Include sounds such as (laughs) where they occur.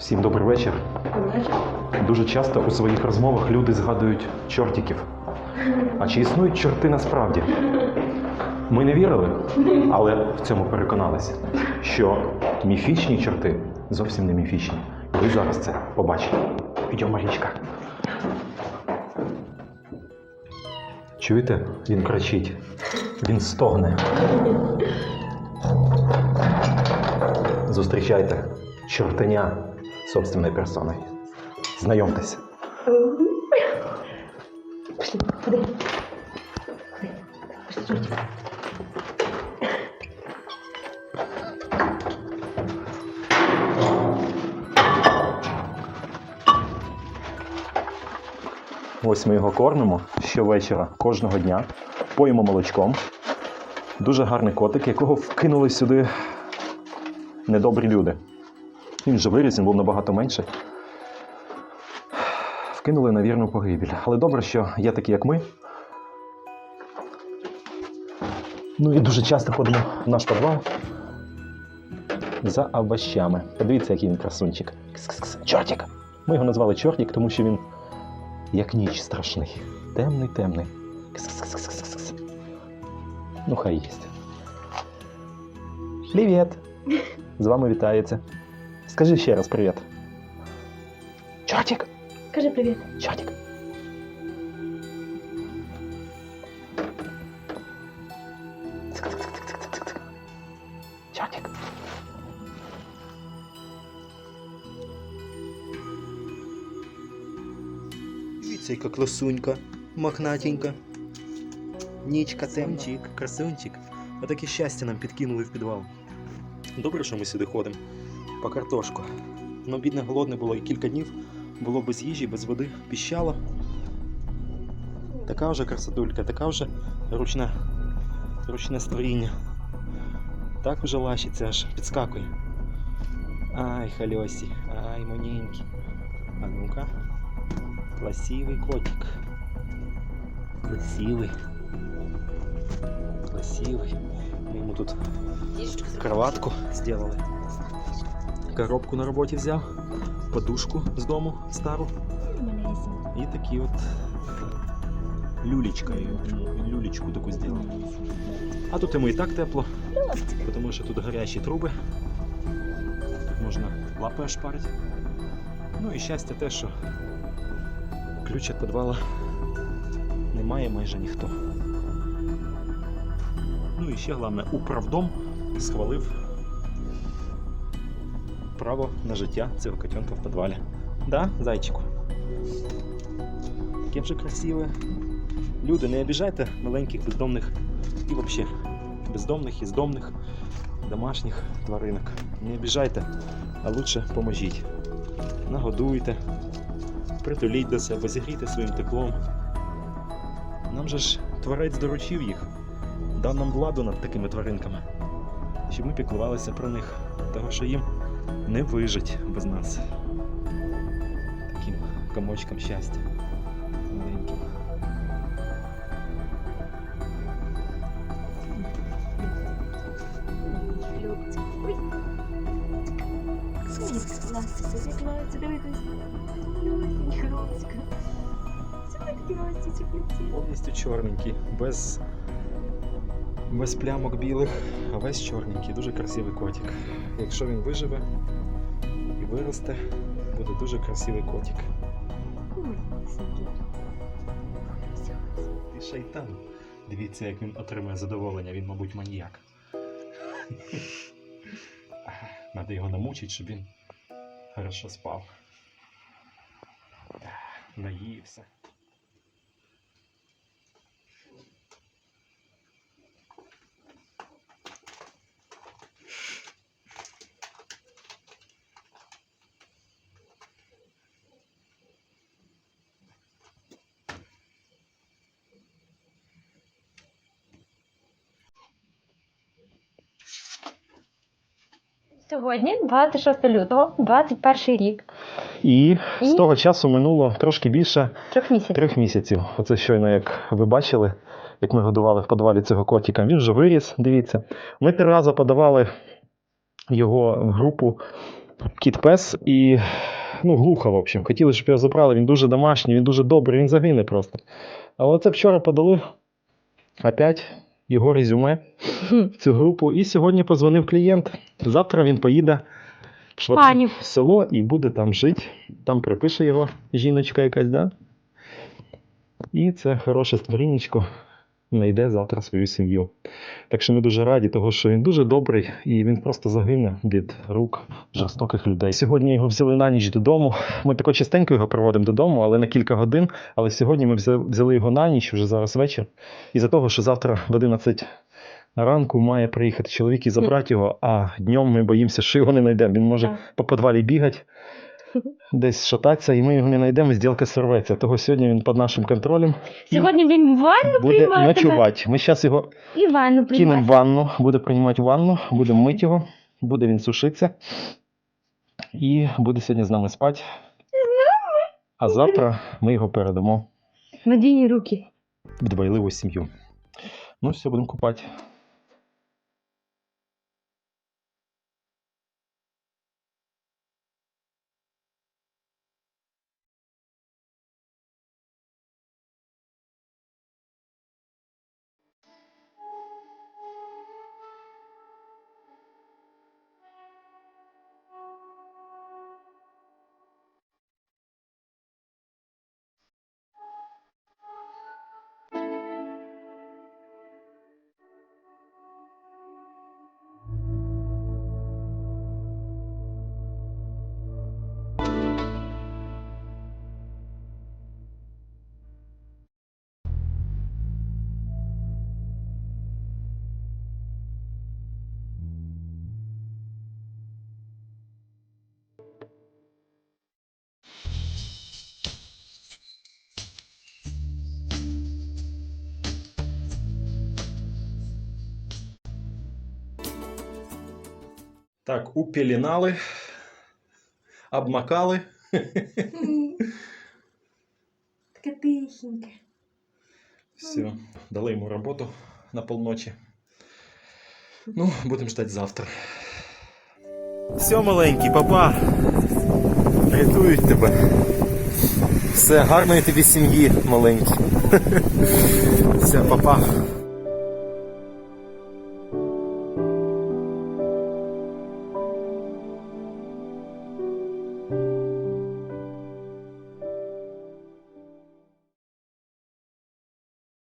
Всім добрий вечір. Дуже часто у своїх розмовах люди згадують чортиків. А чи існують чорти насправді? Ми не вірили, але в цьому переконалися, що міфічні чорти зовсім не міфічні. Ви зараз це побачите. Йдемо, Марічка. Чуєте? Він кричить. Він стогне. Зустрічайте чортеня собственної персони. Знайомтеся. Пошли. Ось ми його кормимо щовечора, кожного дня, поїмо молочком. Дуже гарний котик, якого вкинули сюди недобрі люди. Він вже виріс, він був набагато менший. Вкинули на вірну погибель. Але добре, що є такі, як ми. Ну і дуже часто ходимо в наш підвал за овощами. Подивіться, який він красунчик. Кс-кс-кс. Чортик! Ми його назвали Чортик, тому що він як ніч страшний. Темний, темний. Кс-кс-кс-кс-кс. Ну, хай їсть. Привіт! З вами вітається. Скажи ще раз привіт. Чортик! Кажи привіт. Чортик! Цик-цик-цик-цик-цик-цик. Дивіться, яка класунька, мохнатенька. Нічка, темчик, красунчик. Отаке щастя нам підкинули в підвал. Добре, що ми сюди ходимо По картошку. Ну, бідне, голодне було і кілька днів було без їжі, без води, піщало. Така вже красотулька, така вже ручна, ручне створіння. Так вже лащиться, аж підскакує. Ай, хальосі, ай, маненький. А ну-ка. Красивый котик. Красивый. Красивый. Мы ему тут кроватку сделали. Коробку на роботі взяв, подушку з дому стару і такі от люлечка. Люлечку таку зробив. А тут йому і так тепло, тому що тут гарячі труби. Тут можна лапи ошпарити. Ну і щастя те, що ключ від підвала немає майже ніхто. Ну і ще головне, управдом схвалив право на життя цього котенка в підвалі. Да, зайчику? Яке вже красиве. Люди, не обіжайте маленьких бездомних і взагалі бездомних і здомних домашніх тваринок. Не обіжайте, а лучше поможіть. Нагодуйте, притуліть до себе, зігрійте своїм теплом. Нам же ж творець доручив їх, дав нам владу над такими тваринками, щоб ми піклувалися про них, того що їм не вижить без нас. Таким комочком щастя. Маленьким. Ластиться, зіклається, дивитись. Такі ластиться. Повністю чорненький, без, без плямок білих, а весь чорненький, дуже красивий котик. Якщо він виживе і виросте, буде дуже красивий котик. Ти шайтан. Дивіться, як він отримує задоволення, він, мабуть, маніяк. Надо його намучити, щоб він хорошо спав. Наївся. Сьогодні, 26 лютого, 21 рік, І з того часу минуло трошки більше трьох місяців. трьох місяців. Оце щойно, як ви бачили, як ми годували в підвалі цього котика. Він вже виріс, дивіться. Ми три рази подавали його в групу кіт пес і ну, глухо, в общем. Хотіли, щоб його забрали. Він дуже домашній, він дуже добрий, він загине просто. А оце вчора подали опять його резюме в цю групу. І сьогодні позвонив клієнт. Завтра він поїде в село і буде там жити. Там припише його жіночка якась, да? І це хороше створіннячко знайде завтра свою сім'ю. Так що ми дуже раді, того, що він дуже добрий і він просто загине від рук жорстоких людей. Сьогодні його взяли на ніч додому. Ми тако частенько його проводимо додому, але на кілька годин. Але сьогодні ми взя- взяли його на ніч, вже зараз вечір. І за того, що завтра в 11 ранку має приїхати чоловік і забрати його, а днем ми боїмося, що його не знайдемо. Він може Так. по підвалі бігати, десь шататися, і ми його не знайдемо, зділка сорветься. Того сьогодні він під нашим контролем Сьогодні він ванну буде прийматиме. ночувати. Ми зараз його І ванну кинемо в ванну, буде приймати ванну, будемо мити його, буде він сушитися. І буде сьогодні з нами спати. А завтра ми його передамо Надійні руки. в дбайливу сім'ю. Ну, все, будемо купати. Так, упілінали, обмакали. (laughs) Таке тихеньке. Все, дали йому роботу на полночі. Ну, будемо ждати завтра. Все, маленький, папа. Рятують тебе. Все, гарної тобі сім'ї, маленький. (laughs) Все, папа.